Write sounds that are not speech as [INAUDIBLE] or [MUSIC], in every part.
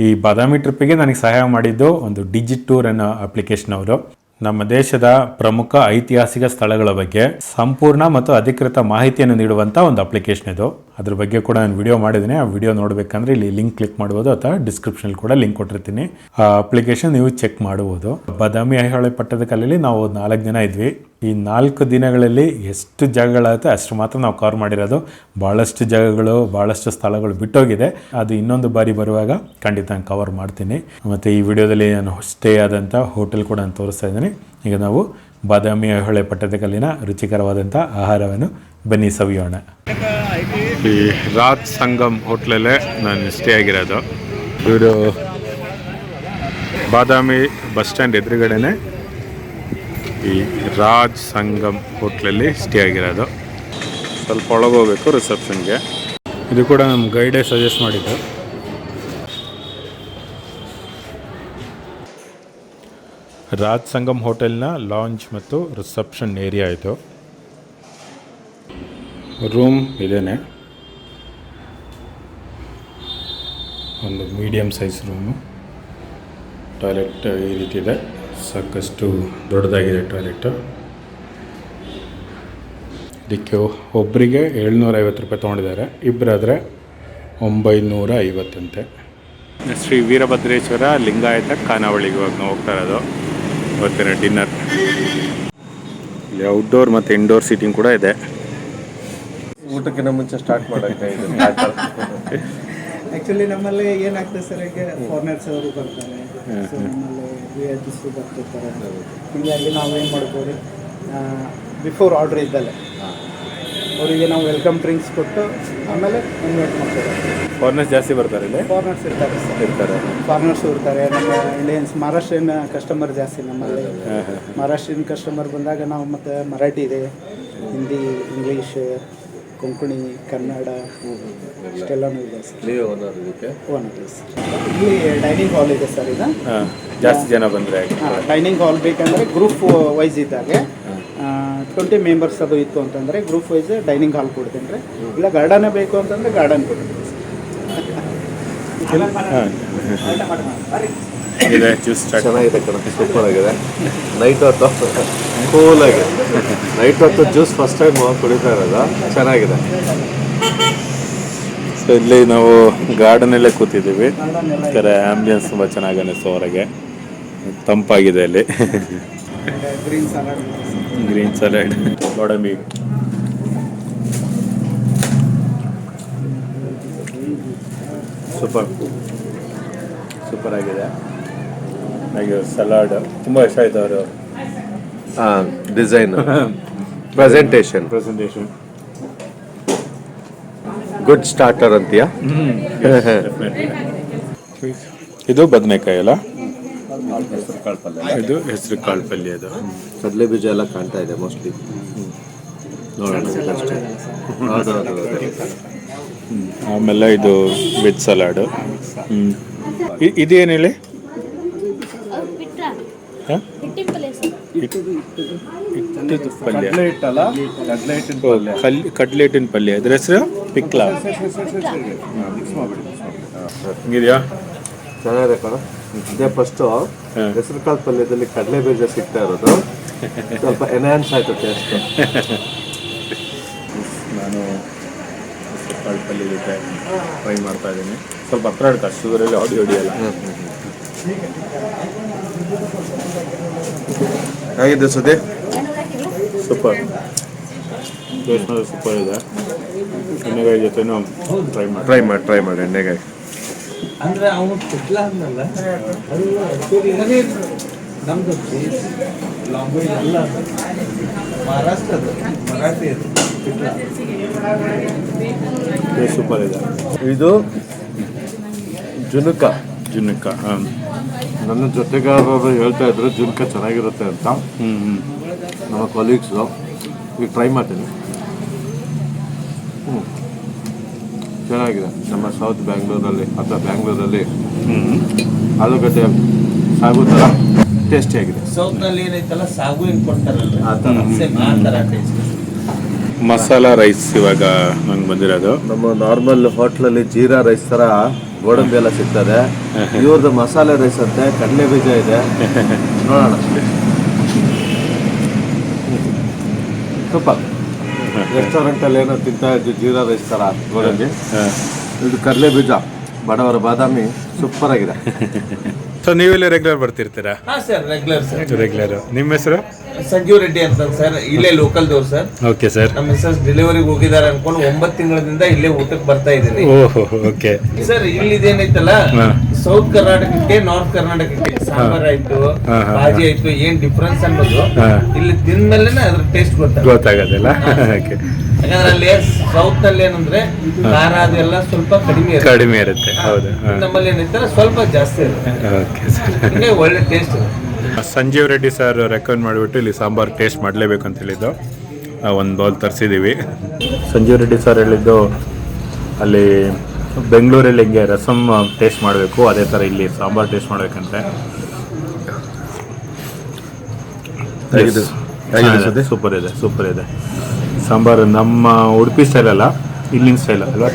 ಈ ಬಾದಾಮಿ ಟ್ರಿಪ್ಪಿಗೆ ನನಗೆ ಸಹಾಯ ಮಾಡಿದ್ದು ಒಂದು ಡಿಜಿಟ್ ಟೂರ್ ಅನ್ನೋ ಅಪ್ಲಿಕೇಶನ್ ಅವರು. ನಮ್ಮ ದೇಶದ ಪ್ರಮುಖ ಐತಿಹಾಸಿಕ ಸ್ಥಳಗಳ ಬಗ್ಗೆ ಸಂಪೂರ್ಣ ಮತ್ತು ಅಧಿಕೃತ ಮಾಹಿತಿಯನ್ನು ನೀಡುವಂಥ ಒಂದು ಅಪ್ಲಿಕೇಶನ್ ಇದು. ಅದ್ರ ಬಗ್ಗೆ ಕೂಡ ನಾನು ವಿಡಿಯೋ ಮಾಡಿದ್ದೀನಿ ಆ ವಿಡಿಯೋ ನೋಡಬೇಕಂದ್ರೆ ಇಲ್ಲಿ ಲಿಂಕ್ ಕ್ಲಿಕ್ ಮಾಡ್ಬೋದು ಅಥವಾ ಡಿಸ್ಕ್ರಿಪ್ಷನ್ ಕೂಡ ಲಿಂಕ್ ಕೊಟ್ಟಿರ್ತೀನಿ. ಆ ಅಪ್ಲಿಕೇಶನ್ ನೀವು ಚೆಕ್ ಮಾಡಬಹುದು ಬಾದಾಮಿ ಐಹೊಳೆ ಪಟ್ಟದ ಕಲ್ಲಲ್ಲಿ ನಾವು ನಾಲ್ಕು ಜನ ಇದ್ವಿ. ಈ ನಾಲ್ಕು ದಿನಗಳಲ್ಲಿ ಎಷ್ಟು ಜಾಗಗಳಾಗುತ್ತೆ ಅಷ್ಟು ಮಾತ್ರ ನಾವು ಕವರ್ ಮಾಡಿರೋದು. ಭಾಳಷ್ಟು ಜಾಗಗಳು ಭಾಳಷ್ಟು ಸ್ಥಳಗಳು ಬಿಟ್ಟೋಗಿದೆ. ಅದು ಇನ್ನೊಂದು ಬಾರಿ ಬರುವಾಗ ಖಂಡಿತ ಕವರ್ ಮಾಡ್ತೀನಿ. ಮತ್ತು ಈ ವಿಡಿಯೋದಲ್ಲಿ ನಾನು ಸ್ಟೇ ಆದಂಥ ಹೋಟೆಲ್ ಕೂಡ ನಾನು ತೋರಿಸ್ತಾ ಇದ್ದೀನಿ. ಈಗ ನಾವು ಬಾದಾಮಿ ಐಹೊಳೆ ಪಟ್ಟದಕಲ್ಲಿನ ರುಚಿಕರವಾದಂಥ ಆಹಾರವನ್ನು ಬನ್ನಿ ಸವಿಯೋಣ. ಈ ರಾಜ್ ಸಂಗಮ್ ಹೋಟ್ಲಲ್ಲೇ ನಾನು ಸ್ಟೇ ಆಗಿರೋದು. ಇವರು ಬಾದಾಮಿ ಬಸ್ ಸ್ಟ್ಯಾಂಡ್ ಎದುರುಗಡೆನೆ ಈ ರಾಜ್ ಸಂಗಮ್ ಹೋಟ್ಲಲ್ಲಿ ಸ್ಟೇ ಆಗಿರೋದು. ಸ್ವಲ್ಪ ಒಳಗೋಗ್ಬೇಕು ರಿಸೆಪ್ಷನ್ಗೆ. ಇದು ಕೂಡ ನಮ್ಮ ಗೈಡೇ ಸಜೆಸ್ಟ್ ಮಾಡಿದ್ದು. ರಾಜ್ ಸಂಗಮ್ ಹೋಟೆಲ್ನ ಲಾಂಚ್ ಮತ್ತು ರಿಸೆಪ್ಷನ್ ಏರಿಯಾ ಇದು. ರೂಮ್ ಇದೇನೆ. ಒಂದು ಮೀಡಿಯಮ್ ಸೈಜ್ ರೂಮು ಟಾಯ್ಲೆಟ್ ಈ ರೀತಿ ಇದೆ. ಸಾಕಷ್ಟು ದೊಡ್ಡದಾಗಿದೆ ಟಾಯ್ಲೆಟು ಇದಕ್ಕೆ ಒಬ್ಬರಿಗೆ ಏಳ್ನೂರ ಐವತ್ತು ರೂಪಾಯಿ ತೊಗೊಂಡಿದ್ದಾರೆ. ಇಬ್ಬರಾದರೆ ಒಂಬೈನೂರ ಐವತ್ತಂತೆ ಶ್ರೀ ವೀರಭದ್ರೇಶ್ವರ ಲಿಂಗಾಯತ ಖಾನಾವಳಿಗೆ ಇವಾಗ ನಾವು ಹೋಗ್ತಾ ಇರೋದು. ಇವತ್ತಿನ ಡಿನ್ನರ್ ಇಲ್ಲಿ ಔಟ್ಡೋರ್ ಮತ್ತು ಇಂಡೋರ್ ಸೀಟಿಂಗ್ ಕೂಡ ಇದೆ. ಊಟಕ್ಕಿಂತ ಮುಂಚೆ ಸ್ಟಾರ್ಟ್ ಮಾಡೋಕ್ಕೆ ಆ್ಯಕ್ಚುಲಿ ಆಕ್ಚುಲಿ ನಮ್ಮಲ್ಲಿ ಏನಾಗ್ತದೆ ಸರ್ ಈಗ ಫಾರಿನರ್ಸ್ ಅವರು ಬರ್ತಾರೆ ಸೊ ನಮ್ಮಲ್ಲಿ ವಿ ಐ ಪಿಸ್ ಬರ್ತಿರ್ತಾರೆ ಹೀಗಾಗಿ ನಾವು ಏನು ಮಾಡ್ಬೋದು ಬಿಫೋರ್ ಆರ್ಡ್ರ್ ಇದ್ದಲ್ಲೇ ಅವರಿಗೆ ನಾವು ವೆಲ್ಕಮ್ ಡ್ರಿಂಕ್ಸ್ ಕೊಟ್ಟು ಆಮೇಲೆ ಇನ್ವೈಟ್ ಮಾಡ್ತಾರೆ ಫಾರ್ನರ್ಸ್ ಜಾಸ್ತಿ ಬರ್ತಾರೆ ಇಲ್ಲಿ? ಫಾರ್ನರ್ಸ್ ಇರ್ತಾರೆ ಸರ್ ಇರ್ತಾರೆ. ಫಾರ್ನರ್ಸ್ ಇರ್ತಾರೆ ನಮ್ಮ ಇಂಡಿಯನ್ಸ್ ಮಹಾರಾಷ್ಟ್ರೀಯನ್ ಕಸ್ಟಮರ್ ಜಾಸ್ತಿ ನಮ್ಮಲ್ಲಿ. ಮಹಾರಾಷ್ಟ್ರೀಯನ್ ಕಸ್ಟಮರ್ ಬಂದಾಗ ನಾವು ಮತ್ತು ಮರಾಠಿ ಇದೆ ಹಿಂದಿ ಇಂಗ್ಲೀಷ್ ಕೊಂಕಣಿ ಕನ್ನಡ ಇಷ್ಟೆಲ್ಲನೂ ಇದೆ ಸರ್ ನೀವು ಓನರ್ ಇದಕ್ಕೆ ಒನ್ ಪ್ಲೇಸ್ ಇಲ್ಲಿ ಡೈನಿಂಗ್ ಹಾಲ್ ಇದೆ ಸರ್ ಇದು ಜಾಸ್ತಿ ಜನ ಬಂದರೆ ಡೈನಿಂಗ್ ಹಾಲ್ ಬೇಕಂದರೆ ಗ್ರೂಪ್ ವೈಸ್ ಇದ್ದಾಗೆ ಟ್ವೆಂಟಿ ಮೆಂಬರ್ಸ್ ಅದು ಇತ್ತು ಅಂತಂದರೆ ಗ್ರೂಪ್ ವೈಸ್ ಡೈನಿಂಗ್ ಹಾಲ್ ಕೊಡ್ತೀನಿ ರೀ ಇಲ್ಲ ಗಾರ್ಡನೇ ಬೇಕು ಅಂತಂದರೆ ಗಾರ್ಡನ್ ಕೊಡ್ತೀನಿ ಇದೆ ಜ್ಯೂಸ್ ಚೆನ್ನಾಗಿದೆ ಕಣ ಸೂಪರ್ ಆಗಿದೆ ನೈಟ್ ಹೊತ್ತು ಕೂಲ್ ಆಗಿದೆ ನೈಟ್ ಹೊತ್ತು ಜ್ಯೂಸ್ ಫಸ್ಟ್ ಟೈಮ್ ಕುಡಿತಾ ಇರೋದು ಚೆನ್ನಾಗಿದೆ. ಸೊ ಇಲ್ಲಿ ನಾವು ಗಾರ್ಡನಲ್ಲೇ ಕೂತಿದ್ದೀವಿ. ಕರೆ ಆಂಬಿಯನ್ಸ್ ತುಂಬ ಚೆನ್ನಾಗಿ ಅನ್ನಿಸ್ತು ಹೊರಗೆ ತಂಪಾಗಿದೆ ಇಲ್ಲಿ ಗ್ರೀನ್ ಸಲಾಡ್ ಗೋಡಂಬಿ ಸೂಪರ್ ಸೂಪರ್ ಆಗಿದೆ. ಹಾಗೆ ಸಲಾಡ್ ತುಂಬ ಇಷ್ಟ ಆಯ್ತು ಅವರು. ಹಾಂ design presentation presentation good starter ಅಂತೀಯಾ? ಇದು ಬದನೆಕಾಯಿ ಅಲ್ಲ? ಇದು ಹೆಸರು ಕಾಳು ಪಲ್ಯ ಅದು. ಕಡಲೆ ಬೀಜ ಎಲ್ಲ ಕಾಣ್ತಾ ಇದೆ ಮೋಸ್ಟ್ಲಿ ನೋಡೋಣ ಅಷ್ಟೇ ಹೌದೌದು ಆಮೇಲೆ ಇದು ವೆಜ್ ಸಲಾಡು ಹ್ಞೂ ಇದೇನು ಹೇಳಿ? ಹಾಂ? ಇಟ್ಟದ್ದು ಪಲ್ಯ. ಹಿಟ್ಟಲ್ಲ ಕಡಲೆ ಹಿಟ್ಟಿನ ಓ, ಕಲ್ ಕಡ್ಲೆ ಹಿಟ್ಟಿನ ಪಲ್ಯ. ಇದ್ರ ಹೆಸರು? ಪಿಕ್ಲ. ಹಿಂಗಿದೆಯಾ? ಚೆನ್ನಾಗಿದೆ ಕಣ. ಇದೇ ಫಸ್ಟು ಹೆಸರು ಕಾಳು ಪಲ್ಯದಲ್ಲಿ ಕಡಲೆ ಬೀಜ ಸಿಗ್ತಾ ಇರೋದು. ಸ್ವಲ್ಪ ಎನ್ಹಾನ್ಸ್ ಆಯ್ತು ಟೇಸ್ಟ್ ನಾನು ಹೆಸರು ಕಾಳು ಪಲ್ಯ ಜೊತೆ ಟ್ರೈ ಮಾಡ್ತಾ ಇದ್ದೀನಿ. ಸ್ವಲ್ಪ ಹತ್ರ ಹಿಡ್ಕ ಶುಗರಲ್ಲಿ ಆಡಿಯೋ ಹಿಡಿಯಲ್ಲ. ಹೇಗಿದೆ ಸುದ್ದಿ? ಸೂಪರ್. ಸೂಪರ್ ಇದೆ. ಎಣ್ಣೆಗಾಯಿ ಜೊತೆನೂ ಟ್ರೈ ಮಾಡಿ. ಟ್ರೈ ಮಾಡಿ ಟ್ರೈ ಮಾಡಿ ಎಣ್ಣೆಗಾಯಿ. ಅಂದ್ರೆ ಅವನು ಪಿಟ್ಲ ಅಂದಲ್ಲ ಅದು actually ನಮ್ದು ಲಾಂಗ್ವೇಜ್ ಅಲ್ಲ ಅದು. ಮರಾಠಿ ಅದು ಸೂಪರ್ ಇದೆ. ಇದು ಜುನುಕ. ಜುನುಕ ಹಾಂ ನನ್ನ ಜೊತೆಗಾರರು ಹೇಳ್ತಾ ಇದ್ರು ಜುಲ್ಕ ಚೆನ್ನಾಗಿರುತ್ತೆ ಅಂತ. ಹ್ಞೂ ಹ್ಞೂ ನಮ್ಮ ಕೊಲೀಗ್ಸು ಈಗ ಟ್ರೈ ಮಾಡ್ತೀನಿ. ಹ್ಞೂ ಚೆನ್ನಾಗಿದೆ. ನಮ್ಮ ಸೌತ್ ಬ್ಯಾಂಗ್ಳೂರಲ್ಲಿ ಅಥವಾ ಬ್ಯಾಂಗ್ಳೂರಲ್ಲಿ ಹ್ಞೂ ಆಲೂಗಡ್ಡೆ ಸಾಗು ಥರ ಟೇಸ್ಟಿಯಾಗಿದೆ ಆಗಿದೆ. ನಲ್ಲಿ ಏನೈತಲ್ಲ ಸಾಗು ಹೆಂಗ್ ಕೊಡ್ತಾರಲ್ಲ ಆ ಥರ ಸೇಮ್ ಆ ಥರ ಟೇಸ್ಟ್ ಮಸಾಲ ರೈಸ್ ಇವಾಗ ನಂಗೆ ಬಂದಿರೋದು. ನಮ್ಮ ನಾರ್ಮಲ್ ಹೋಟ್ಲಲ್ಲಿ ಜೀರಾ ರೈಸ್ ಥರ ಗೋಡಂಬಿ ಎಲ್ಲ ಸಿಗ್ತದೆ. ಇವ್ರದ್ದು ಮಸಾಲೆ ರೈಸ್ ಅಂತೆ ಕಡಲೆ ಬೀಜ ಇದೆ. ನೋಡೋಣ. ಸೂಪರ್. ರೆಸ್ಟೋರೆಂಟಲ್ಲಿ ಏನೋ ತಿಂತಾ ಇದ್ದು ಜೀರಾ ರೈಸ್ ಥರ ಗೋಡಂಬಿ. ಇದು ಕಡಲೆ ಬೀಜ ಬಡವರ ಬಾದಾಮಿ ಸೂಪರ್ ಆಗಿದೆ. ಸೊ ನೀವೆಲ್ಲ ರೆಗ್ಯುಲರ್ ಬರ್ತಿರ್ತೀರಾ? ಹಾ ಸರ್ ರೆಗ್ಯುಲರ್ ಸರ್ ರೆಗ್ಯುಲರ್ ನಿಮ್ಮ ಹೆಸರು? ಸಂಜೀವ್ ರೆಡ್ಡಿ ಅಂತ ಸರ್ ಇಲ್ಲೇ ಲೋಕಲ್ ದೋರ್ ಸರ್. ಓಕೆ ಸರ್ ನಮ್ಮ ಮಿಸ್ಸಸ್ ಡೆಲಿವರಿಗೆ ಹೋಗಿದ್ದಾರೆ ಅನ್ಕೊಂಡು ಒಂಬತ್ತು ತಿಂಗಳಿಂದ ಇಲ್ಲೇ ಊಟಕ್ಕೆ ಬರ್ತಾ ಇದ್ದೀನಿ. ಓಹೋ ಓಕೆ ಸರ್ ಇಲ್ಲಿದೇನೈತಲ್ಲ. ಸೌತ್ ಕರ್ನಾಟಕಕ್ಕೆ ನಾರ್ತ್ ಕರ್ನಾಟಕಕ್ಕೆ ಸಾಂಬಾರ್ ಆಯ್ತು ಬಾಜಿ ಹಾ, ಭಾಜಿ ಆಯ್ತು ಏನ್ ಡಿಫ್ರೆನ್ಸ್ ಅನ್ನೋದು ಹಾ. ಇಲ್ಲಿ ತಿಂದ್ಮೇಲೆ ಅದ್ರ ಟೇಸ್ಟ್ ಗೊತ್ತಾಗ ಗೊತ್ತಾಗೋದಿಲ್ಲ? ಓಕೆ ಯಾಕಂದ್ರೆ ಅಲ್ಲಿ ಸೌತ್ನಲ್ಲಿ ಏನಂದ್ರೆ ಖಾರ ಅದೆಲ್ಲ ಸ್ವಲ್ಪ ಕಡಿಮೆ ಇರುತ್ತೆ. ಕಡಿಮೆ ಇರುತ್ತೆ ಹೌದು. ನಮ್ಮಲ್ಲಿ ಏನೈತಲ್ಲ ಸ್ವಲ್ಪ ಜಾಸ್ತಿ ಇರುತ್ತೆ. ಓಕೆ ಸರ್ ಹಿಂಗೆ ಒಳ್ಳೆ taste Sanjeev Reddy sir recommend ಮಾಡಿಬಿಟ್ಟು ಇಲ್ಲಿ ಸಾಂಬಾರು ಟೇಸ್ಟ್ ಮಾಡಲೇಬೇಕು ಅಂತ ಹೇಳಿದ್ದು. ಒಂದು ಬೌಲ್ ತರಿಸಿದ್ದೀವಿ ಸಂಜೀವ್ ರೆಡ್ಡಿ ಸರ್ ಹೇಳಿದ್ದು ಅಲ್ಲಿ ಬೆಂಗಳೂರಲ್ಲಿ ಹಿಂಗೆ ರಸಮ್ ಟೇಸ್ಟ್ ಮಾಡಬೇಕು ಅದೇ ಥರ ಇಲ್ಲಿ ಸಾಂಬಾರು ಟೇಸ್ಟ್ ಮಾಡಬೇಕಂತೆ. ಸೂಪರ್ ಇದೆ ಸೂಪರ್ ಇದೆ. ಸಾಂಬಾರು ನಮ್ಮ ಉಡುಪಿ ಸ್ಟೈಲ್ ಅಲ್ಲ ಇಲ್ಲಿನ ಸ್ಟೈಲ್ ಅಲ್ವಾ?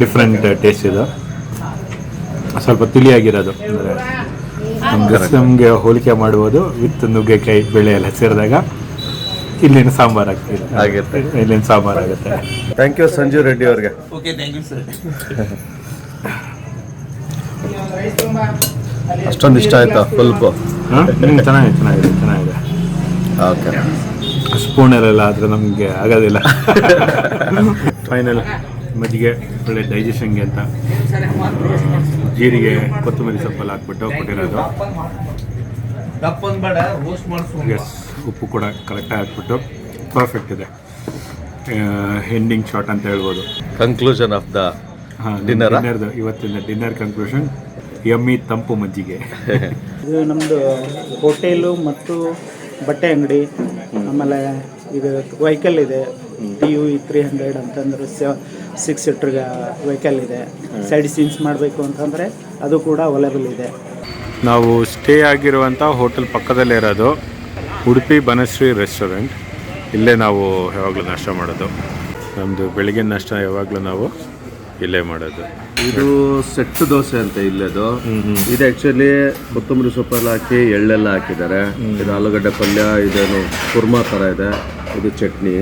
ಡಿಫ್ರೆಂಟ್ ಟೇಸ್ಟ್ ಇದು. ಸ್ವಲ್ಪ ತಿಳಿಯಾಗಿರೋದು ಅಂದರೆ ನಮಗೆ ಹೋಲಿಕೆ ಮಾಡುವುದು ವಿತ್ ನುಗ್ಗೆಕಾಯಿ ಬೆಳೆ ಎಲ್ಲ ಸೇರಿದಾಗ ಇಲ್ಲಿನ ಸಾಂಬಾರ್ ಆಗ್ತಿದೆ. ಆಗಿರುತ್ತೆ. ಇಲ್ಲಿನ ಸಾಂಬಾರ್ ಆಗುತ್ತೆ. ಥ್ಯಾಂಕ್ ಯು ಸಂಜೀವ್ ರೆಡ್ಡಿ ಅವ್ರಿಗೆ. ಓಕೆ ಥ್ಯಾಂಕ್ ಯು ಸರ್ ಅಷ್ಟೊಂದು ಇಷ್ಟ ಆಯ್ತಾ ಸ್ವಲ್ಪ ಹಾಂ? ಚೆನ್ನಾಗಿದೆ ಚೆನ್ನಾಗಿದೆ ಚೆನ್ನಾಗಿದೆ. ಓಕೆ ಸ್ಪೂನಲ್ಲೆಲ್ಲ ಆದರೆ ನಮಗೆ ಆಗೋದಿಲ್ಲ. [LAUGHS] ಫೈನಲ್ ಮಜ್ಜಿಗೆ ಒಳ್ಳೆ ಡೈಜೆಷನ್ಗೆ ಅಂತ ಜೀರಿಗೆ ಕೊತ್ತಂಬರಿ ಸೊಪ್ಪಲ್ಲಿ ಹಾಕ್ಬಿಟ್ಟು ಕೊಟ್ಟಿರೋದು. ಎಸ್ ಉಪ್ಪು ಕೂಡ ಕರೆಕ್ಟಾಗಿ ಹಾಕ್ಬಿಟ್ಟು ಪರ್ಫೆಕ್ಟ್ ಇದೆ. ಎಂಡಿಂಗ್ ಶಾಟ್ ಅಂತ ಹೇಳ್ಬೋದು. Conclusion of the dinner? ಡಿನ್ನರ್ದು ಇವತ್ತಿನ ಡಿನ್ನರ್ ಕನ್ಕ್ಲೂಷನ್ ಎಮ್ಮಿ ತಂಪು ಮಜ್ಜಿಗೆ. [LAUGHS] ಇದು ನಮ್ಮದು ಹೋಟೆಲು ಮತ್ತು ಬಟ್ಟೆ ಅಂಗಡಿ. ಆಮೇಲೆ ಇದು ವೆಹಿಕಲ್ ಇದೆ. T U E three hundred ಅಂತಂದ್ರೆ ಸಿಕ್ಸ್ ಸೀಟ್ರಿಗೆ ವೆಹಿಕಲ್ ಇದೆ. ಸೈಡ್ ಸೀನ್ಸ್ ಮಾಡಬೇಕು ಅಂತಂದರೆ ಅದು ಕೂಡ ಅವೈಲೇಬಲ್ ಇದೆ. ನಾವು ಸ್ಟೇ ಆಗಿರುವಂಥ ಹೋಟೆಲ್ ಪಕ್ಕದಲ್ಲೇ ಇರೋದು ಉಡುಪಿ ಬನಶ್ರೀ ರೆಸ್ಟೋರೆಂಟ್ ಇಲ್ಲೇ ನಾವು ಯಾವಾಗಲೂ ನಾಷ್ಟ ಮಾಡೋದು. ನಮ್ಮದು ಬೆಳಿಗ್ಗೆ ನಾಷ್ಟ ಯಾವಾಗಲೂ ನಾವು ಇಲ್ಲೇ ಮಾಡೋದು. ಇದು ಸೆಟ್ಟು ದೋಸೆ ಅಂತ ಇಲ್ಲದು ಇದು ಆ್ಯಕ್ಚುಲಿ ಕೊತ್ತಂಬರಿ ಸೊಪ್ಪೆಲ್ಲ ಹಾಕಿ ಎಳ್ಳೆಲ್ಲ ಹಾಕಿದ್ದಾರೆ. ಇದು ಆಲೂಗಡ್ಡೆ ಪಲ್ಯ ಇದೇನು ಕುರ್ಮಾ ಥರ ಇದೆ. ಇದು ಚಟ್ನಿ.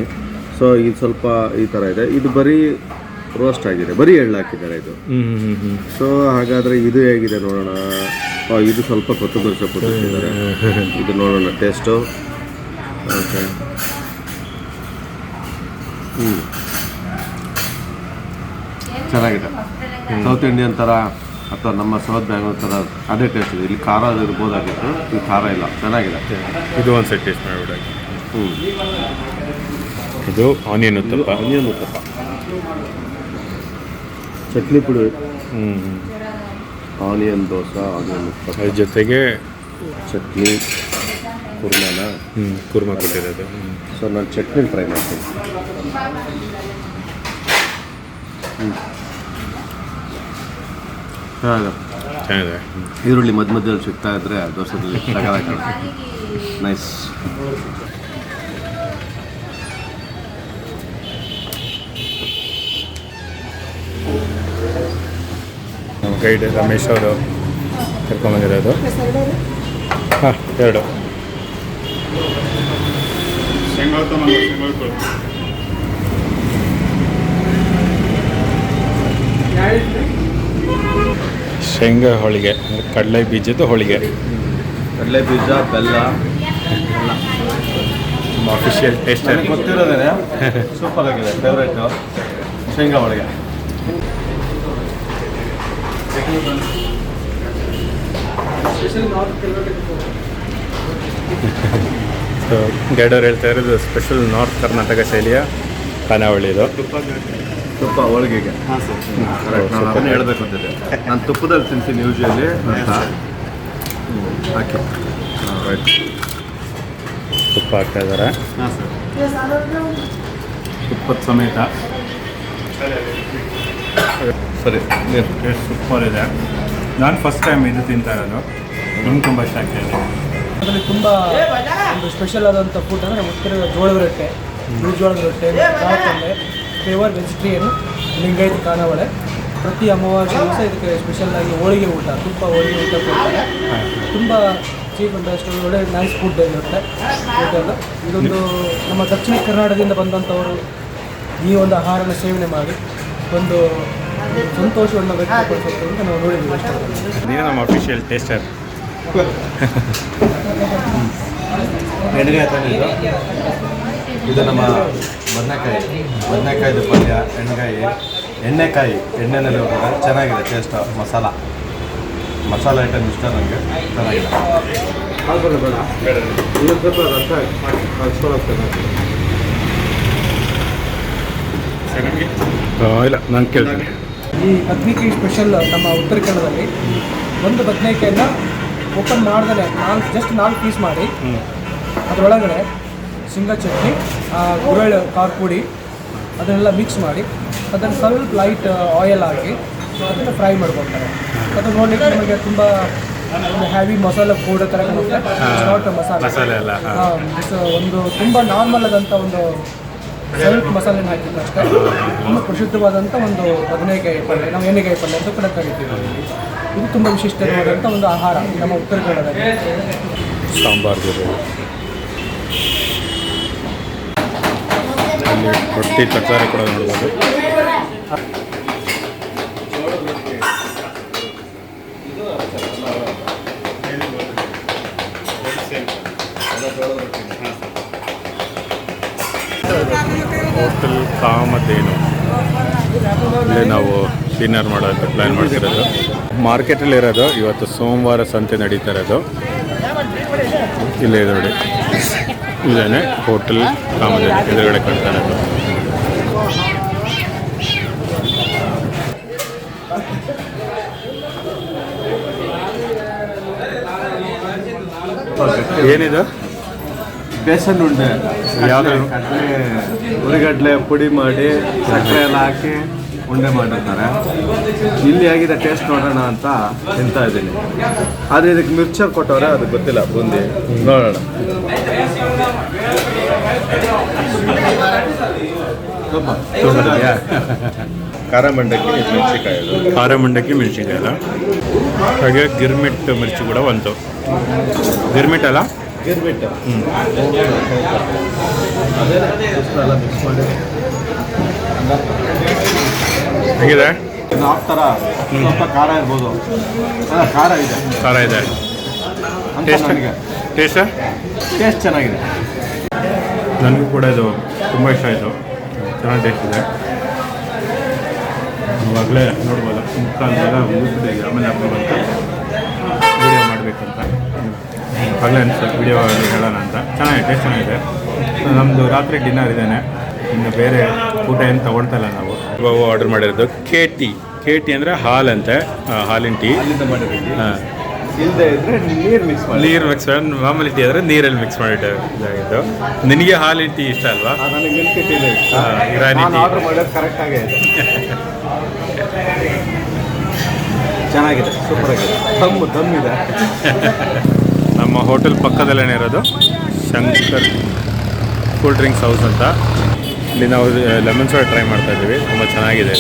ಸೊ ಇದು ಸ್ವಲ್ಪ ಈ ಥರ ಇದೆ. ಇದು ಬರೀ ರೋಸ್ಟ್ ಆಗಿದೆ. ಬರೀ ಎಳ್ಳು ಹಾಕಿದ್ದಾರೆ ಇದು. ಸೊ ಹಾಗಾದ್ರೆ ಇದು ಹೇಗಿದೆ ನೋಡೋಣ. ಇದು ಸ್ವಲ್ಪ ಕೊತ್ತಂಬರಿ ಸೊಪ್ಪು ಇದು ನೋಡೋಣ ಟೇಸ್ಟು ಓಕೆ ಹ್ಞೂ ಚೆನ್ನಾಗಿದೆ. ಸೌತ್ ಇಂಡಿಯನ್ ಥರ ಅಥವಾ ನಮ್ಮ ಸೌತ್ ಬ್ಯಾಂಗ್ಳೂರ್ ಥರ ಅದೇ ಟೇಸ್ಟ್ ಇದೆ. ಇಲ್ಲಿ ಖಾರ ಇರ್ಬೋದಾಗಿತ್ತು. ಇಲ್ಲಿ ಖಾರ ಇಲ್ಲ. ಚೆನ್ನಾಗಿದೆ. ಇದು ಒಂದು ಸೆಟ್ ಟೇಸ್ಟ್ ಮಾಡಿಬಿಡಾಗಿ ಹ್ಞೂ ಇದು ಆನಿಯನ್ ಉತ್ತಪ್ಪ. ಆನಿಯನ್ ಉತ್ತಪ್ಪ. ಚಟ್ನಿ ಪುಡಿ. ಹ್ಞೂ ಆನಿಯನ್ ದೋಸೆ ಆನಿಯನ್ ಉತ್ತಪ್ಪ. ಅದ್ರ ಜೊತೆಗೆ ಚಟ್ನಿ ಕುರ್ಮಾನ. ಹ್ಞೂ ಕುರ್ಮಾ ಕೊಟ್ಟಿರೋದು. ಅದು ಸೊ ನಾನು ಚಟ್ನಿ ಟ್ರೈ ಮಾಡ್ತೀನಿ. ಹಾಂ ಚೆನ್ನಾಗಿದೆ. ಹ್ಞೂ ಈರುಳ್ಳಿ ಮಧ್ಯ ಮಧ್ಯದಲ್ಲಿ ಸಿಗ್ತಾ ಇದ್ರೆ ದೋಸೆದಲ್ಲಿ ನೈಸ್ ಗೈಡ್ ರಮೇಶ್ ಅವರು ಕರ್ಕೊಂಬಂದಿರೋದು ಹಾಂ ಎರಡು. ಶೇಂಗಾ ಹೋಳಿಗೆ ಅಂದರೆ ಕಡಲೆ ಬೀಜದ ಹೋಳಿಗೆ. ಕಡಲೆ ಬೀಜ ಬೆಲ್ಲ. ಅಫಿಷಿಯಲ್ ಟೇಸ್ಟ್ ಗೊತ್ತಿರೋದೇ ಸೂಪರ್ ಆಗಿದೆ ಫೇವ್ರೇಟು ಶೇಂಗಾ ಒಳಗೆ ಸೊ ಗೈಡವ್ರು ಹೇಳ್ತಾ ಇರೋದು ಸ್ಪೆಷಲ್ ನಾರ್ತ್ ಕರ್ನಾಟಕ ಶೈಲಿಯ ಖಾನಾವಳಿ ಇದು. ತುಪ್ಪ ಹೋಳಿಗೆಗೆ ಕರೆಕ್ಟ್ ನಾನು ಹೇಳಬೇಕು ಅಂತಿದ್ದೆ ನಾನು ತುಪ್ಪದಲ್ಲಿ ತಿಂತೀನಿ ಯೂಶಲಿ ಹಾಕಿ. ರೈಟ್ ತುಪ್ಪ ಹಾಕ್ತಾ ಇದ್ದಾರೆ ಹಾಂ ಸರ್ ತುಪ್ಪದ ಸಮೇತ. ಸರಿ ನೀರು. ಟೇಸ್ಟ್ ಸೂಪರ್ ಇದೆ. ನಾನು ಫಸ್ಟ್ ಟೈಮ್ ಇದು ತಿಂತಾ ಇರೋದು. ತುಂಬ ತುಂಬ ಇಷ್ಟ ಆಗ್ತಾ ಇದೆ ಅದರಲ್ಲಿ ತುಂಬ ಒಂದು ಸ್ಪೆಷಲ್ ಆದಂಥ ಫುಡ್ ಅಂದರೆ ಉತ್ತರ ಜೋಳದ ರೊಟ್ಟೆ ಬಿಳಿ ಜೋಳದ ರೊಟ್ಟೆ ಕಾಳು ಫ್ಲೇವರ್ ವೆಜಿಟೇರಿಯನ್ ಲಿಂಗಾಯತ್ ಖಾನಾವಳೆ ಪ್ರತಿ ಅಮಾವಾಸ್ಯ ದಿವಸ ಇದಕ್ಕೆ ಸ್ಪೆಷಲ್ ಆಗಿ ಹೋಳಿಗೆ ಊಟ ತುಂಬ ಹೋಳಿಗೆ ಊಟ ಕೊಡ್ತಾರೆ. ತುಂಬ ಚೀಪ್ ಅಂಡ್ ಬೆಸ್ಟ್ ಒಳ್ಳೆ ನೈಸ್ ಫುಡ್ ಇರುತ್ತೆ. ಹೋಟೆಲ್ ಇದೊಂದು ನಮ್ಮ ದಕ್ಷಿಣ ಕರ್ನಾಟಕದಿಂದ ಬಂದಂಥವರು ಈ ಒಂದು ಆಹಾರನ ಸೇವನೆ ಮಾಡಿ. ಒಂದು ಸಂತೋಷವನ್ನು ವ್ಯಕ್ತಪಡಿಸುತ್ತೆ ಅಂತ ನಾವು ನೋಡಿದ್ದೀವಿ ನೀನು ನಮ್ಮ ಅಫಿಷಿಯಲ್ ಟೇಸ್ಟರ್ ಎಣ್ಣೆಗಾಯಿ ತಂದಿದ್ದು ಇದು. ನಮ್ಮ ಬದನೆಕಾಯಿ. ಬದನೆಕಾಯಿದು ಪಲ್ಯ ಎಣ್ಣೆಕಾಯಿ ಎಣ್ಣೆಕಾಯಿ. ಎಣ್ಣೆನಲ್ಲಿ ಹೋದಾಗ ಚೆನ್ನಾಗಿದೆ ಟೇಸ್ಟ್ ಮಸಾಲ. ಮಸಾಲ ಐಟಮ್ ಇಷ್ಟ ನನಗೆ ಚೆನ್ನಾಗಿದೆ. ರಸ ಇಲ್ಲ ನಾನು ಕೇಳ್ತೀನಿ. ಈ ಬದ್ನಿಕಾಯಿ ಸ್ಪೆಷಲ್ ನಮ್ಮ ಉತ್ತರ ಕನ್ನಡದಲ್ಲಿ ಒಂದು ಬದನೆಕಾಯಿನ ಓಪನ್ ಮಾಡ್ದಲೆ ನಾಲ್ಕು ಜಸ್ಟ್ ನಾಲ್ಕು ಪೀಸ್ ಮಾಡಿ. ಅದರೊಳಗಡೆ ಶೇಂಗಾ ಚಟ್ನಿ ಗುರಳ್ ಖಾರ ಪುಡಿ ಅದನ್ನೆಲ್ಲ ಮಿಕ್ಸ್ ಮಾಡಿ ಅದನ್ನು ಸ್ವಲ್ಪ ಲೈಟ್ ಆಯಿಲ್ ಹಾಕಿ ಅದನ್ನು ಫ್ರೈ ಮಾಡ್ಕೊತಾರೆ ಅದು ನೋಡಲಿಕ್ಕೆ ನಮಗೆ ತುಂಬ ಒಂದು ಹ್ಯಾವಿ ಮಸಾಲೆ ಪೌಡರ್ ಥರ ಕಾಣುತ್ತೆ. ಮಸಾಲೆ. ಮಸಾಲೆ ಒಂದು ತುಂಬ ನಾರ್ಮಲ್ ಆದಂಥ ಒಂದು ಸ್ವಲ್ಪ ಮಸಾಲೆನ ಹಾಕಿದ ಅಷ್ಟೇ? ತುಂಬ ಪ್ರಸಿದ್ಧವಾದಂಥ ಒಂದು ಬದನೆಕಾಯಿ ಪಲ್ಯ, ನಾವು ಎಣ್ಣೆಕಾಯಿ ಪಲ್ಯ ಅಂತ ಕೂಡ ಕರಿತೀವಿ ಇದು ತುಂಬ ವಿಶಿಷ್ಟವಾದಂಥ ಒಂದು ಆಹಾರ, ನಮ್ಮ ಉತ್ತರ ಕನ್ನಡದಲ್ಲಿ. ಸಾಂಬಾರ್ ಪ್ರತಿ ತರಕಾರಿ ಕೂಡ ನೋಡ್ಬೋದು. ಹೋಟೆಲ್ ಕಾಮಧೇನು. ಇಲ್ಲೇ ನಾವು ಡಿನ್ನರ್ ಮಾಡೋಕ್ಕೆ ಪ್ಲ್ಯಾನ್ ಮಾಡ್ತಿರೋದು. ಮಾರ್ಕೆಟಲ್ಲಿ ಇರೋದು ಇವತ್ತು ಸೋಮವಾರ ಸಂತೆ ನಡೀತಾ ಇರೋದು. ಇಲ್ಲೇ ಎದುರುಗಡೆ ಇದೇನೆ ಹೋಟೆಲ್ ಕಾಮಧೇನು ಎದುರುಗಡೆ ಕಾಣ್ತಾ ಇರೋದು. ಏನಿದು? ಬೇಸನ್ ಉಂಡೆ. ಯಾವ್ದು? ಕಡಲೆ ಉರಿಗಡ್ಲೆ ಪುಡಿ ಮಾಡಿ ಸಕ್ಕರೆ ಎಲ್ಲ ಹಾಕಿ ಉಂಡೆ ಮಾಡಿರ್ತಾರೆ. ಇಲ್ಲಿ ಆಗಿದೆ ಟೇಸ್ಟ್ ನೋಡೋಣ ಅಂತ ತಿಂತಾ ಇದ್ದೀನಿ. ಆದರೆ ಇದಕ್ಕೆ ಮಿರ್ಚರ್ ಕೊಟ್ಟವ್ರೆ ಅದು ಗೊತ್ತಿಲ್ಲ ಬುಂದಿ. ನೋಡೋಣ? ಖಾರ ಮಂಡಕ್ಕಿ ಮಿರ್ಚಿಕಾಯಿ ಖಾರ ಮಂಡಕ್ಕಿ ಮಿರ್ಚಿಕಾಯಿ ಅಲ್ಲ ಹಾಗೆ ಗಿರ್ಮಿಟ್ ಮಿರ್ಚಿ ಕೂಡ ಬಂತು ಗಿರ್ಮಿಟ್ ಅಲ್ಲ? ಗಿರ್ಬಿಟ್ಟು. ಅದೇ ಎಲ್ಲ ಮಿಕ್ಸ್ ಮಾಡಿ ಹೇಗಿದೆ? ಇದು ಥರ ಸ್ವಲ್ಪ ಖಾರ ಇರ್ಬೋದು. ಅಲ್ಲ ಖಾರ ಇದೆ. ಖಾರ ಇದೆ. ಅಂತ ಟೇಸ್ಟ್ ನನಗೆ. ಟೇಸ್ಟ್ ಟೇಸ್ಟ್ ಚೆನ್ನಾಗಿದೆ. ನನಗೂ ಕೂಡ ಇದು ತುಂಬ ಇಷ್ಟ ಆಯಿತು. ಚೆನ್ನಾಗಿ ಟೇಸ್ಟ್ ಇದೆ. ಆಗಲೇ ನೋಡ್ಬೋದು. ಮುಖ ಅಂದಾಗ ಮುಗಿಸ್ಬಿಟ್ಟಿದೆ ಆಮೇಲೆ ಹಬ್ಬ ಬಂತು ವಿಡಿಯೋ ಮಾಡಬೇಕಂತ. ಆಗಲೇ ಅನಿಸ್ತು ವಿಡಿಯೋ ಹೇಳೋಣ ಅಂತ. ಚೆನ್ನಾಗಿದೆ ಟೇಸ್ಟ್ ಚೆನ್ನಾಗಿದೆ. ನಮ್ಮದು ರಾತ್ರಿ ಡಿನ್ನರ್ ಇದ್ದೇನೆ. ಇನ್ನು ಬೇರೆ ಊಟ ಏನು ತಗೊಳ್ತಾ ಇಲ್ಲ ನಾವು. ಇವಾಗ ಆರ್ಡರ್ ಮಾಡಿರೋದು ಕೆ ಟಿ ಕೆ ಟಿ ಅಂದರೆ ಹಾಲಂತೆ ಹಾಲಿನ ಟೀ ಹಾಂ. ಇಲ್ಲದೆ ಇದ್ರೆ ನೀರು ಮಿಕ್ಸ್ ಮಾಡಿ. ನೀರು ಮಿಕ್ಸ್ ಮಾಡಿ ಮಾಮೂಲಿ ಟೀ ಆದರೆ ನೀರಲ್ಲಿ ಮಿಕ್ಸ್ ಮಾಡಿಟ್ಟು ಇದಾಗಿತ್ತು ನಿನಗೆ ಹಾಲಿನ ಟೀ ಇಷ್ಟ ಅಲ್ವಾ? ನನಗೆ ಮಿಲ್ಕ್ ಟೀ ಇಷ್ಟ. ಇರಾನಿ ಟೀ. ಆರ್ಡರ್ ಮಾಡೋದು ಕರೆಕ್ಟ್ ಆಗೇ ಇದೆ. [LAUGHS] ಚೆನ್ನಾಗಿದೆ ಸೂಪರ್ ಆಗಿದೆ. ದಮ್ ದಮ್ ಇದೆ. [LAUGHS] ನಮ್ಮ ಹೋಟೆಲ್ ಪಕ್ಕದಲ್ಲೇ ಇರೋದು. ಶಂಕರ್ ಕೂಲ್ ಡ್ರಿಂಕ್ಸ್ ಹೌಸ್ ಅಂತ. ಇಲ್ಲಿ ನಾವು ಲೆಮನ್ ಸೋಡಾ ಟ್ರೈ ಮಾಡ್ತಾ ಇದ್ದೀವಿ. ತುಂಬ ಚೆನ್ನಾಗಿದೆ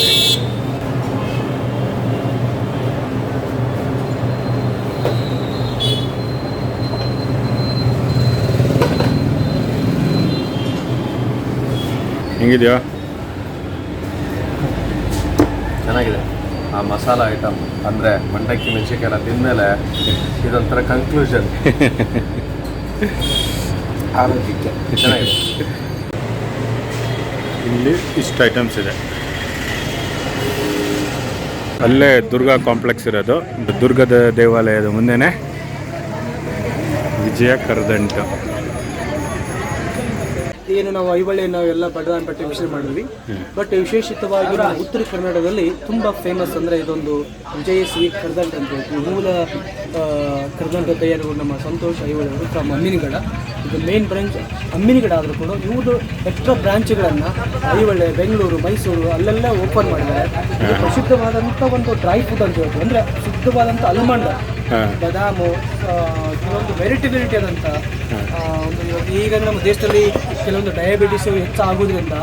ಹೆಂಗಿದೆಯಾ? ಚೆನ್ನಾಗಿದೆ. ಆ ಮಸಾಲ ಐಟಮ್ ಅಂದರೆ ಮಂಡಕ್ಕಿ ಮೆಣಸಿನ್ಕಾಯಿ ಎಲ್ಲ ತಿಂದಮೇಲೆ ಇದೊಂಥರ ಕನ್ಕ್ಲೂಷನ್ [LAUGHS] ಆರೋಗ್ಯಕ್ಕೆ. ಚೆನ್ನಾಗಿದೆ. ಇಲ್ಲಿ ಇಷ್ಟು ಐಟಮ್ಸ್ ಇದೆ. ಅಲ್ಲೇ ದುರ್ಗಾ ಕಾಂಪ್ಲೆಕ್ಸ್ ಇರೋದು. ದುರ್ಗದ ದೇವಾಲಯದ ಮುಂದೆನೆ ವಿಜಯ ಕರದಂಟು. ಏನು ನಾವು ಐವಳ್ಳಿ ನಾವು ಎಲ್ಲ ಬಡದಾನ್ ಪಟ್ಟಿ ವಿಷಯ ಮಾಡಿದ್ವಿ. ಬಟ್ ವಿಶೇಷಿತವಾಗಿ ನಮ್ಮ ಉತ್ತರ ಕನ್ನಡದಲ್ಲಿ ತುಂಬ ಫೇಮಸ್ ಅಂದರೆ ಇದೊಂದು ವಿಜಯಶ್ರೀ ಕರ್ದಂಟ್ ಅಂತ ಹೇಳ್ತೀವಿ. ಮೂಲ ಕರ್ದಂಟ ತಯಾರು ನಮ್ಮ ಸಂತೋಷ್ ಐವಳ್ಳಿ ಅವರು ಫ್ರಮ್ ಅಮ್ಮಿನಿಗಡ ಇದು ಮೇನ್ ಬ್ರಾಂಚ್ ಅಮ್ಮಿನಿಗಡ ಆದರೂ ಕೂಡ ಇವರು ಎಕ್ಸ್ಟ್ರಾ ಬ್ರಾಂಚ್ಗಳನ್ನು ಐವಳ್ಳಿ ಬೆಂಗಳೂರು ಮೈಸೂರು ಅಲ್ಲೆಲ್ಲ ಓಪನ್ ಮಾಡಿದ್ದಾರೆ. ಪ್ರಸಿದ್ಧವಾದಂಥ ಒಂದು ಡ್ರೈ ಫುಡ್ ಅಂತ ಹೇಳ್ತೀವಿ. ಅಂದರೆ ಶುದ್ಧವಾದಂಥ ಅಲ್ಮಂಡ ಬದಾಮು ಕೆಲವೊಂದು ವೆರೈಟಿ ವೆರೈಟಿ ಆದಂಥ ಒಂದು ಇವಾಗ ಈಗ ನಮ್ಮ ದೇಶದಲ್ಲಿ ಕೆಲವೊಂದು ಡಯಾಬಿಟಿಸ್ ಹೆಚ್ಚಾಗೋದ್ರಿಂದ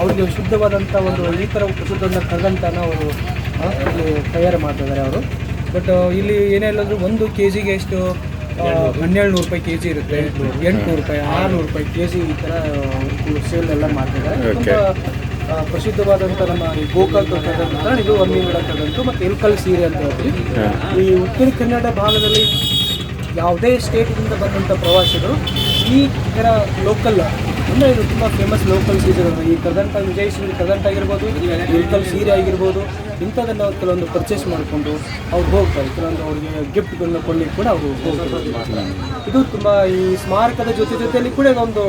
ಅವ್ರಿಗೆ ಶುದ್ಧವಾದಂಥ ಒಂದು ಈ ಥರ ಶುದ್ಧವನ್ನ ಕರ್ಗಂಟನ ಅವರು ಇಲ್ಲಿ ತಯಾರು ಮಾಡ್ತಿದ್ದಾರೆ ಅವರು. ಬಟ್ ಇಲ್ಲಿ ಏನೇ ಇಲ್ಲಂದ್ರೆ ಒಂದು ಕೆ ಜಿಗೆ ಎಷ್ಟು ಹನ್ನೆರಡು ನೂರು ರೂಪಾಯಿ ಕೆ ಜಿ ಇರುತ್ತೆ. ಎಂಟುನೂರು. ರೂಪಾಯಿ ಆರುನೂರು ರೂಪಾಯಿ ಕೆ ಜಿ ಈ ಥರ ಸೇಲ್ ಎಲ್ಲ ಮಾಡ್ತಿದ್ದಾರೆ. ತುಂಬ ಪ್ರಸಿದ್ಧವಾದಂಥ ನಮ್ಮ ಈ ಗೋಕಾಕ್ ಇದು ಕದಂತು ಮತ್ತು ಎಲ್ಕಲ್ ಸೀರೆ ಅಂತ ಹೇಳ್ತೀವಿ. ಈ ಉತ್ತರ ಕನ್ನಡ ಭಾಗದಲ್ಲಿ ಯಾವುದೇ ಸ್ಟೇಟಿಂದ ಬಂದಂಥ ಪ್ರವಾಸಿಗರು ಈ ಥರ ಲೋಕಲ್ ಅಂದರೆ ಇದು ತುಂಬ ಫೇಮಸ್ ಲೋಕಲ್ ಸೀರೆಗಳು ಈ ಕದಂಟ ವಿಜಯ್ ಸೀರೆ ಕದಂಟ ಆಗಿರ್ಬೋದು ಲೋಕಲ್ ಸೀರೆ ಆಗಿರ್ಬೋದು ಇಂಥದನ್ನು ಕೆಲವೊಂದು ಪರ್ಚೇಸ್ ಮಾಡಿಕೊಂಡು ಅವ್ರು ಹೋಗ್ತಾರೆ. ಕೆಲವೊಂದು ಅವ್ರಿಗೆ ಗಿಫ್ಟ್ಗಳನ್ನ ಕೊಡ್ಲಿಕ್ಕೆ ಕೂಡ ಅವರು ಹೋಗ್ತಾರೆ. ಇದು ತುಂಬ ಈ ಸ್ಮಾರಕದ ಜೊತೆ ಜೊತೆಯಲ್ಲಿ ಕೂಡ ಇದೊಂದು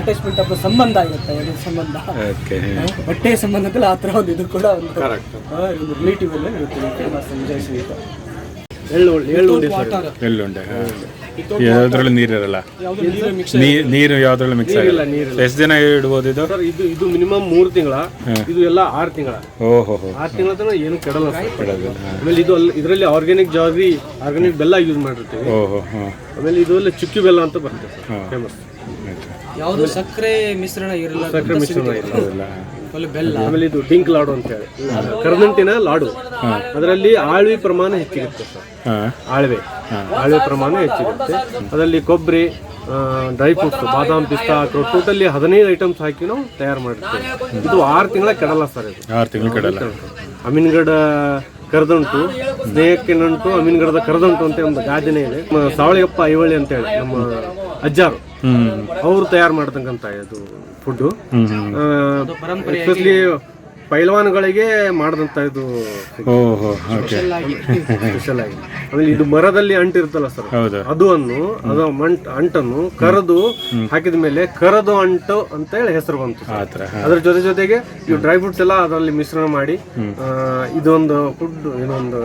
ಅಟ್ಯಾಚ್ಮೆಂಟ್ ಅಥವಾ ಸಂಬಂಧ ಇರುತ್ತೆ ಎರಡು ಸಂಬಂಧ. ಓಕೆ ಬಟ್ಟೆ ಸಂಬಂಧದಲ್ಲಿ ಆ ಥರ ಒಂದು ಇದು ಕೂಡ ಒಂದು ರಿಲೇಟಿವ್ ಎಲ್ಲ ಇರುತ್ತೆ ಫೇಮಸ್ ವಿಜಯ್ ಸ್ವೀಟ್ ಎಳ್ಳು ಎಳ್ಳು ವಾಟರ್ ಎಳ್ಳುಂಡೆ ನೀರ್ ನೀರಿರಲ್ಲ ನೀರು ಯಾವ್ದ್ರಲ್ಲೂ ಮಿಕ್ಸ್ ಆಗಿಲ್ಲ ಎಷ್ಟು ದಿನ ಇಡ್ಬೋದು ಇದು? ಸರ್ ಇದು ಇದು ಮಿನಿಮಮ್ ಮೂರ್ ತಿಂಗಳ ಇದು ಎಲ್ಲ ಆರ್ ತಿಂಗಳ. ಓಹೋ ಆರ್ ತಿಂಗಳ ತನಕ ಏನು ಕೆಡಲ್ಲ ಆಮೇಲೆ ಇದು ಅಲ್ಲ ಇದರಲ್ಲಿ ಆರ್ಗ್ಯಾನಿಕ್ ಜಾಗ್ರಿ ಆರ್ಗ್ಯಾನಿಕ್ ಬೆಲ್ಲ ಯೂಸ್ ಮಾಡಿರ್ತೀವಿ. ಓಹೋ ಆಮೇಲೆ ಇದು ಅಲ್ಲಿ ಚುಕ್ಕಿ ಬೆಲ್ಲ ಅಂತ ಬರುತ್ತೆ ಸರ್ ಫೇಮಸ್ ಯಾವುದು ಸಕ್ಕರೆ ಮಿಶ್ರಣ ಇರಲ್ಲ ಸಕ್ಕರೆ ಮಿಶ್ರಣ ಬೆಲ್ಲ. ಆಮೇಲೆ ಇದು ಡಿಂಕ್ ಲಾಡು ಅಂತ ಹೇಳಿ. ಕರ್ದಂಟಿನ ಲಾಡು. ಅದರಲ್ಲಿ ಆಳ್ವಿ ಪ್ರಮಾಣ ಹೆಚ್ಚಿರುತ್ತೆ ಸರ್. ಆಳ್ವೆ. ಆಳ್ವೆ ಪ್ರಮಾಣ ಹೆಚ್ಚಿರುತ್ತೆ. ಅದರಲ್ಲಿ ಕೊಬ್ಬರಿ ಡ್ರೈ ಫ್ರೂಟ್ಸ್ ಬಾದಾಮ್ ಪಿಸ್ತಾ ಟೋಟಲಿ ಹದಿನೈದು ಐಟಮ್ಸ್ ಹಾಕಿ ನಾವು ತಯಾರು ಮಾಡಿರ್ತೇವೆ. ಇದು ಆರು ತಿಂಗಳ ಕೆಡಲ್ಲ ಸರ್ ಇದು. ಆರು ತಿಂಗಳು ಕಡಲ್ಲ. ಅಮೀನ್ಗಡ ಕರದಂಟು ಸ್ನೇಹಕ್ಕೆ ನಂಟು ಅಮೀನ್ಗಡದ ಕರದಂಟು ಅಂತ ಒಂದು ಗಾದೆನೇ ಇದೆ. ಸಾವಳಿಯಪ್ಪ ಐವಳಿ ಅಂತ ಹೇಳಿ ನಮ್ಮ ಅಜ್ಜಾರು. ಅವರು ತಯಾರು ಮಾಡ್ತಕ್ಕಂಥ ಇದು ಫುಡ್ಡು ಎಸ್ಪೆಷಲಿ ಪೈಲ್ವಾನ್ಗಳಿಗೆ ಮಾಡಿದಂತ ಇದು ಓಹೋ ಓಕೆ. ಸ್ಪೆಷಲ್ ಆಗಿ. ಆಮೇಲೆ ಇದು ಮರದಲ್ಲಿ ಅಂಟಿರುತ್ತಲ್ಲ ಸರ್? ಹೌದು. ಅದು ಅನ್ನು ಅದು ಮಂಟ್ ಅಂಟನ್ನು ಕರದು ಹಾಕಿದ ಮೇಲೆ ಕರದು ಅಂಟು ಅಂತ ಹೇಳಿ ಹೆಸರು ಬಂತು ಆ ಥರ ಅದ್ರ ಜೊತೆ ಜೊತೆಗೆ ಇವು ಡ್ರೈ ಫ್ರೂಟ್ಸ್ ಎಲ್ಲ ಅದರಲ್ಲಿ ಮಿಶ್ರಣ ಮಾಡಿ ಆ, ಇದೊಂದು ಫುಡ್ ಏನೊಂದು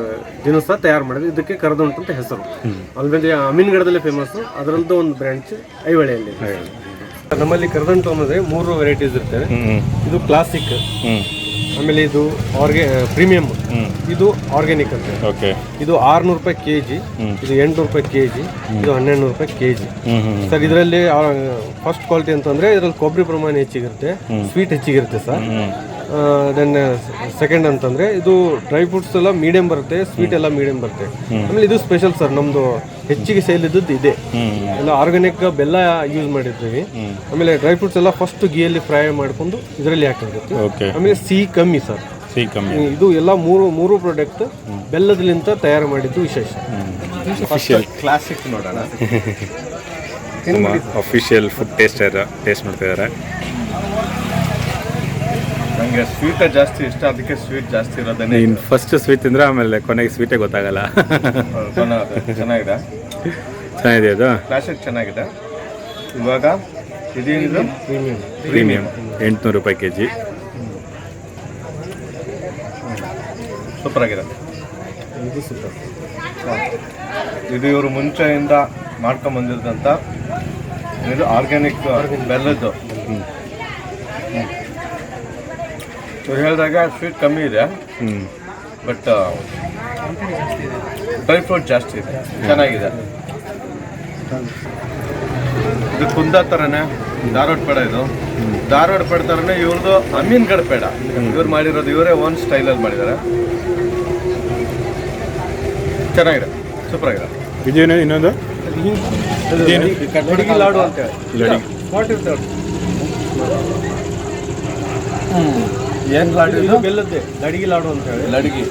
ದಿನಸ ತಯಾರು ಮಾಡಿದ್ರು. ಇದಕ್ಕೆ ಕರದಂಟು ಅಂತ ಹೆಸರು. ಅಲ್ಮೇಲೆ ಗಿಡದಲ್ಲಿ ಫೇಮಸ್ ಅದರದ್ದು ಒಂದು ಬ್ರಾಂಚ್ ಐವಳೆಯಲ್ಲಿ. ನಮ್ಮಲ್ಲಿ ಕರದಂಟು ಅನ್ನೋದೇ ಮೂರು ವೆರೈಟೀಸ್ ಇರ್ತವೆ. ಹ್ಞೂ ಇದು ಕ್ಲಾಸಿಕ್ ಹ್ಞೂ ಆಮೇಲೆ ಇದು ಆರ್ಗೆ ಪ್ರೀಮಿಯಂ ಇದು ಆರ್ಗ್ಯಾನಿಕ್ ಅಂತ. ಓಕೆ ಇದು ಆರ್ನೂರು ರೂಪಾಯಿ ಕೆ ಜಿ ಇದು ಎಂಟುನೂರು ರೂಪಾಯಿ ಕೆ ಜಿ ಇದು ಹನ್ನೆರಡು ನೂರು ರೂಪಾಯಿ ಕೆ ಜಿ ಸರ್ ಇದರಲ್ಲಿ ಫಸ್ಟ್ ಕ್ವಾಲಿಟಿ ಅಂತಂದ್ರೆ ಇದರಲ್ಲಿ ಕೊಬ್ಬರಿ ಪ್ರಮಾಣ ಹೆಚ್ಚಿಗಿರುತ್ತೆ ಸ್ವೀಟ್ ಹೆಚ್ಚಿಗಿರುತ್ತೆ ಸರ್. ದೆನ್ ಸೆಕೆಂಡ್ ಅಂತಂದ್ರೆ ಇದು ಡ್ರೈ ಫ್ರೂಟ್ಸ್ ಎಲ್ಲ ಮೀಡಿಯಂ ಬರುತ್ತೆ ಸ್ವೀಟ್ ಎಲ್ಲ ಮೀಡಿಯಂ ಬರುತ್ತೆ. ಆಮೇಲೆ ಇದು ಸ್ಪೆಷಲ್ ಸರ್ ನಮ್ದು ಹೆಚ್ಚಿಗೆ ಸೇಲ್ ಇದ್ದದ್ದು ಇದೆ. ಎಲ್ಲ ಆರ್ಗಾನಿಕ್ ಬೆಲ್ಲ ಯೂಸ್ ಮಾಡಿರ್ತೀವಿ. ಆಮೇಲೆ ಡ್ರೈ ಫ್ರೂಟ್ಸ್ ಎಲ್ಲ ಫಸ್ಟ್ ಗೀಯಲ್ಲಿ ಫ್ರೈ ಮಾಡ್ಕೊಂಡು ಇದರಲ್ಲಿ ಹಾಕಿರುತ್ತೆ ಓಕೆ ಆಮೇಲೆ ಸಿಹಿ ಕಮ್ಮಿ ಸರ್ ಸಿ ಕಮ್ಮಿ. ಇದು ಎಲ್ಲ ಮೂರು ಮೂರು ಪ್ರಾಡಕ್ಟ್ ಬೆಲ್ಲದಲ್ಲಿಂತ ತಯಾರು ಮಾಡಿದ್ದು ವಿಶೇಷ. ಕ್ಲಾಸಿಕ್ ನೋಡೋಣ. ಅಫಿಷಿಯಲ್ ಫುಡ್ ಟೇಸ್ಟರ್ ಟೇಸ್ಟ್ ಮಾಡ್ತಿದ್ದಾರೆ ನನಗೆ ಸ್ವೀಟ್ ಜಾಸ್ತಿ ಇಷ್ಟ ಅದಕ್ಕೆ ಸ್ವೀಟ್ ಜಾಸ್ತಿ ಇರೋದನ್ನೇ ಇನ್ ಫಸ್ಟ್ ಸ್ವೀಟ್ ತಿಂದ್ರೆ ಆಮೇಲೆ ಕೊನೆಗೆ ಸ್ವೀಟೇ ಗೊತ್ತಾಗಲ್ಲ. ಚೆನ್ನಾಗಿದೆ? ಚೆನ್ನಾಗಿದೆ ಅದು? ಕ್ಲಾಸಿಕ್ ಚೆನ್ನಾಗಿದೆ. ಇವಾಗ ಇದೇನಿದು? ಪ್ರೀಮಿಯಂ ಎಂಟುನೂರು ರೂಪಾಯಿ ಕೆ ಜಿ ಸೂಪರ್ ಆಗಿದೆ. ಇದು ಸೂಪರ್ ಇದು ಇವರು ಮುಂಚೆಯಿಂದ ಮಾಡ್ಕೊಂಡ್ ಬಂದಿರೋದಂತ ಇದು ಆರ್ಗ್ಯಾನಿಕ್ ಬೆಲ್ಲದ್ದು. ಇವ್ರು ಹೇಳಿದಾಗ ಸ್ವೀಟ್ ಕಮ್ಮಿ ಇದೆ. ಹ್ಞೂ ಬಟ್ ಡ್ರೈ ಫ್ರೂಟ್ ಜಾಸ್ತಿ ಇದೆ. ಚೆನ್ನಾಗಿದೆ. ಇದು ಕುಂದ ಥರನೇ ಧಾರವಾಡ ಪೇಡ ಇದು. ಧಾರವಾಡ ಪೇಡ ಥರನೇ ಇವ್ರದ್ದು ಅಮೀನ್ಗಢ ಪೇಡ. ಇವ್ರು ಮಾಡಿರೋದು ಇವರೇ ಓನ್ ಸ್ಟೈಲಲ್ಲಿ ಮಾಡಿದ್ದಾರೆ ಚೆನ್ನಾಗಿದೆ. ಸೂಪರ್ ಆಗಿದೆ ಇದೇನು ಇನ್ನೊಂದು? ಲಾಡು ಅಂತ ಏನು ಲಾಡು ಇದು ಬೆಲ್ಲದ್ದೇ ಲಡಿಗೆ ಲಾಡು ಅಂತ ಹೇಳಿ. ಲಡಿಗೆ.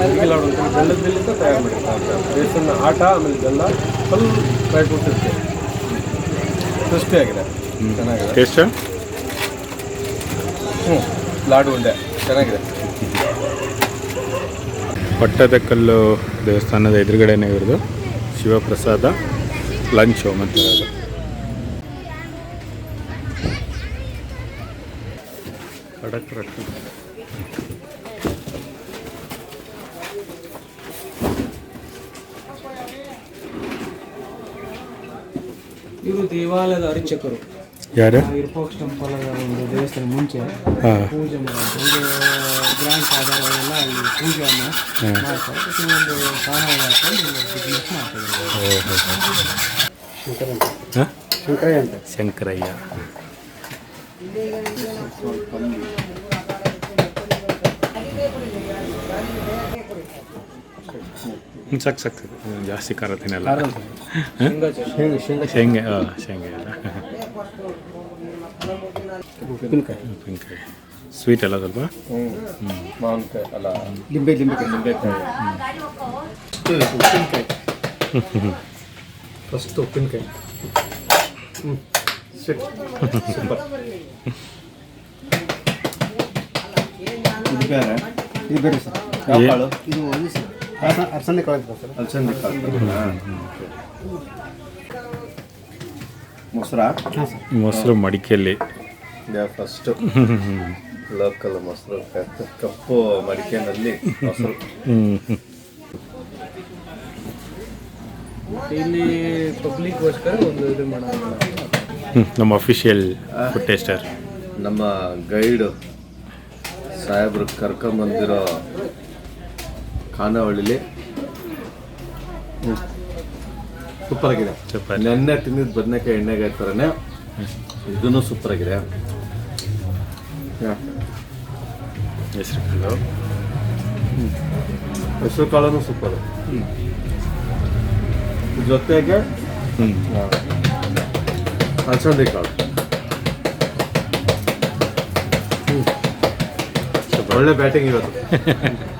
ಲಡಿಗೆ ಲಾಡು ಅಂತ ಹೇಳಿ ಬೆಲ್ಲದ ಬೆಲ್ಲಿಂದ ತಯಾರು ಮಾಡಿರ್ತಾರೆ ಬೇಸನ್ ಆಟ ಆಮೇಲೆ ಬೆಲ್ಲ ಸ್ವಲ್ಪ ಫ್ರೈ ಫ್ರೂಟ್ಸ್ ಇರುತ್ತೆ. ಕ್ರಿಸ್ಪಿ ಆಗಿದೆ. ಚೆನ್ನಾಗಿದೆ. ಟೇಸ್ಟ್? ಹ್ಞೂ ಲಾಡು ಉಂಡೆ ಚೆನ್ನಾಗಿದೆ. ಪಟ್ಟದಕಲ್ಲು ದೇವಸ್ಥಾನದ ಎದುರುಗಡೆನೇ ಇರೋದು ಶಿವಪ್ರಸಾದ ಲಂಚ್ ಹೋಮ್ ಅಂತ ಹೇಳೋದು. ರೊಟ್ಟಿ ಇವರು ದೇವಾಲಯದ ಅರ್ಚಕರು. ಯಾರು? ವಿರೂಪಾಕ್ಷ ಟೆಂಪಲ್ ಒಂದು ದೇವಸ್ಥಾನ ಮುಂಚೆ ಪೂಜೆ ಮಾಡೋದು ಇದು ಗ್ರ್ಯಾಂಡ್ ಫಾದರ್ ಅವರೆಲ್ಲ ಅಲ್ಲಿ ಪೂಜೆಯನ್ನು ಮಾಡ್ತಾರೆ. ಒಂದು ಹಾಕೊಂಡು ಬಿಸ್ನೆಸ್ ಮಾಡ್ತಾರೆ ಹಾಂ? ಶಂಕರಯ್ಯ ಅಂತ. ಶಂಕರಯ್ಯ. ಸಾಕು ಸಾಕು ಸಾಕು. ಹ್ಮ್, ಜಾಸ್ತಿ ಖಾರ ತಿನ್ನಲ್ಲ. ಶೇಂಗಾ. ಶೇಂಗೆ ಹಾಂ ಶೇಂಗೆ ಎಲ್ಲ. ಉಪ್ಪಿನಕಾಯಿ. ಸ್ವೀಟ್ ಎಲ್ಲ ಸ್ವಲ್ಪ? ಮಾವಿನಕಾಯಿ ಅಲ್ಲ ಲಿಂಬೆ ಲಿಂಬೆ ನಿಂಬೆಕಾಯಿ ಉಪ್ಪಿನಕಾಯಿ. ಫಸ್ಟ್ ಉಪ್ಪಿನಕಾಯಿ. ಇದು ಬೇರೆ. ಇದು ಬೇರೆ ಸರ್. ಯಾವ ಕಾಳು? ಇದು ಒಂದು ಸರ್ ಅರ್ಸಂದೆ ಕಾಳು ಇರ್ತದೆ ಸರ್. ಅಲಸಂದಿ ಮೊಸರಾ? ಹಾಂ ಸರ್. ಮೊಸರು ಮಡಿಕೆಯಲ್ಲಿ. ಫಸ್ಟ್ ಲೋಕಲ್ ಮೊಸರು ಕಪ್ಪು- ಕಪ್ಪು ಮಡಿಕೆನಲ್ಲಿ ಮೊಸರು. ಇಲ್ಲಿ ಪಬ್ಲಿಕ್ಗೋಸ್ಕರ ಒಂದು ಇದು ಮಾಡೋಣ. ನಮ್ಮ ಅಫಿಷಿಯಲ್ ಫುಡ್ ಟೇಸ್ಟರ್ ನಮ್ಮ ಗೈಡ್ ಸಾಹೇಬ್ರು ಕರ್ಕೊಂಬಂದಿರೋ ಖಾನಾವಳಿಲಿ ಸೂಪರ್. ಆಗಿದೆ. ನೆನ್ನೆ ತಿಂದಿದ್ದು ಬದನೆಕಾಯಿ ಎಣ್ಣೆಗೆ ಥರನೇ ಇದೂ ಸೂಪರ್ ಆಗಿದೆ ಹೆಸರು ಕಾಳು ಹೆಸರು ಕಾಳು ಸೂಪರ್ ಜೊತೆಗೆ ಹ್ಞೂ ಅಲಸಂದಿ ಕಾಳು ಒಳ್ಳೆ ಬ್ಯಾಟಿಂಗ್ ಇವತ್ತು. [LAUGHS]